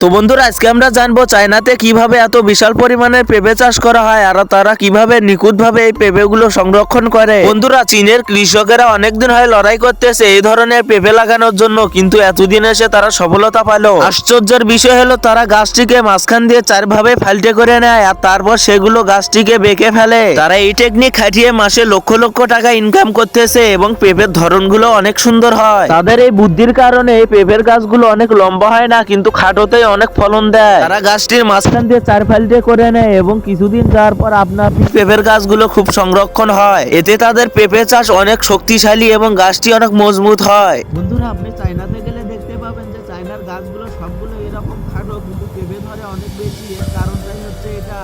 তো বন্ধুরা, আজকে আমরা জানব চায়নাতে কীভাবে এত বিশাল পরিমাণের পেঁপে চাষ করা হয় আর তারা কীভাবে নিখুঁতভাবে এই পেঁপেগুলো সংরক্ষণ করে। বন্ধুরা, চীনের কৃষকেরা অনেকদিন হয় লড়াই করতেছে এই ধরনের পেঁপে লাগানোর জন্য, কিন্তু এতদিন এসে তারা সফলতা পেল। আশ্চর্যের বিষয় হলো, তারা গাছটিকে মাঝখান দিয়ে চারভাবে ফাল্টে করে নেয় আর তারপর সেগুলো গাছটিকে বেঁকে ফেলে। তারা এই টেকনিক খাটিয়ে মাসে লক্ষ লক্ষ টাকা ইনকাম করতেছে এবং পেঁপের ধরনগুলো অনেক সুন্দর হয়। তাদের এই বুদ্ধির কারণে এই পেঁপের গাছগুলো অনেক লম্বা হয় না, কিন্তু খাটোতেই অনেক ফলন দেয়। তারা গাছটির মাঝখান দিয়ে চার ফাল্টে করে নেয় এবং কিছুদিন যাওয়ার পর আপনা আপনি পেঁপের গাছগুলো খুব সংরক্ষণ হয়। এতে তাদের পেঁপে চাষ অনেক শক্তিশালী এবং গাছটি অনেক মজবুত হয়। বন্ধুরা আপনি চায়নাতে গেলে দেখতে পাবেন যে চায়নার গাছগুলো সবগুলো এরকম খাটো কিন্তু পেঁপে ধরে অনেক বেশি। এর কারণটাই হচ্ছে এটা।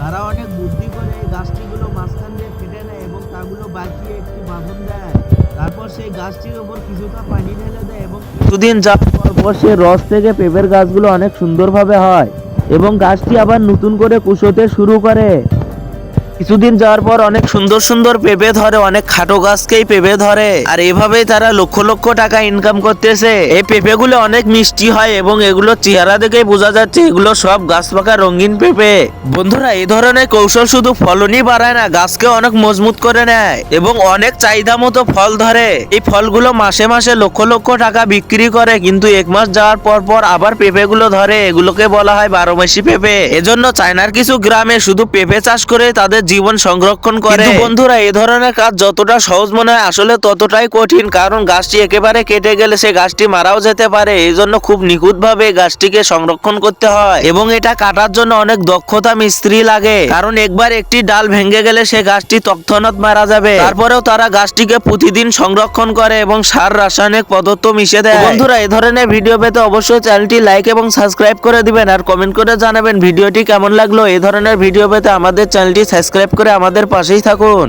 তারা অনেক বুদ্ধি করে এই গাছটিগুলো মাঝখান দিয়ে কেটে নেয় এবং তাগুলো বাঁকিয়ে একটি বাঁধন দেয়। তারপর সেই গাছটির উপর কিছুটা পানি ঢেলে দেয় এবং কিছুদিন যাওয়ার পর সে রস থেকে পেঁপের গাছগুলো অনেক সুন্দরভাবে হয় এবং গাছটি আবার নতুন করে কুশোতে শুরু করে। কিছুদিন যাওয়ার পর অনেক সুন্দর সুন্দর পেঁপে ধরে, অনেক খাটো গাছকেই পেঁপে ধরে। আর এভাবেই তারা লক্ষ লক্ষ টাকা ইনকাম করতেছে। এই পেঁপেগুলো অনেক মিষ্টি হয় এবং এগুলো চেহারা দেখেই বোঝা যাচ্ছে এগুলো সব গাছ পাকা রঙিন পেঁপে। বন্ধুরা এই ধরনের কৌশল শুধু ফলনই বাড়ায় না, গাছকে অনেক মজবুত করে নেয় এবং অনেক চাহিদা মতো ফল ধরে। এই ফলগুলো মাসে মাসে লক্ষ লক্ষ টাকা বিক্রি করে, কিন্তু এক মাস যাওয়ার পর পর আবার পেঁপেগুলো ধরে। এগুলোকে বলা হয় বারো মাসি পেঁপে। এজন্য চায়নার কিছু গ্রামে শুধু পেঁপে চাষ করে তাদের জীবন সংরক্ষণ করে। বন্ধুরা এ ধরনের কাজ যতটা সহজ মনে হয় আসলে ততটাই কঠিন। কারণ গাছটি একেবারে কেটে গেলে সে গাছটি মারাও যেতে পারে। এই জন্য খুব নিখুঁত ভাবে গাছটিকে সংরক্ষণ করতে হয়। এবং এটা কাটার জন্য অনেক দক্ষতা মিস্ত্রি লাগে। কারণ একবার একটি ডাল ভেঙে গেলে সে গাছটি তৎক্ষণাৎ মারা যাবে। তারপরেও তারা গাছটিকে প্রতিদিন সংরক্ষণ করে এবং সার রাসায়নিক পদার্থ মিশে দেয়। বন্ধুরা এ ধরনের ভিডিও পেতে অবশ্যই চ্যানেলটি লাইক এবং সাবস্ক্রাইব করে দিবেন। আর কমেন্ট করে জানাবেন ভিডিওটি কেমন লাগল। এ ধরনের ভিডিও পেতে আমাদের চ্যানেলটি সাবস্ক্রাইব করে আমাদের পাশেই থাকুন।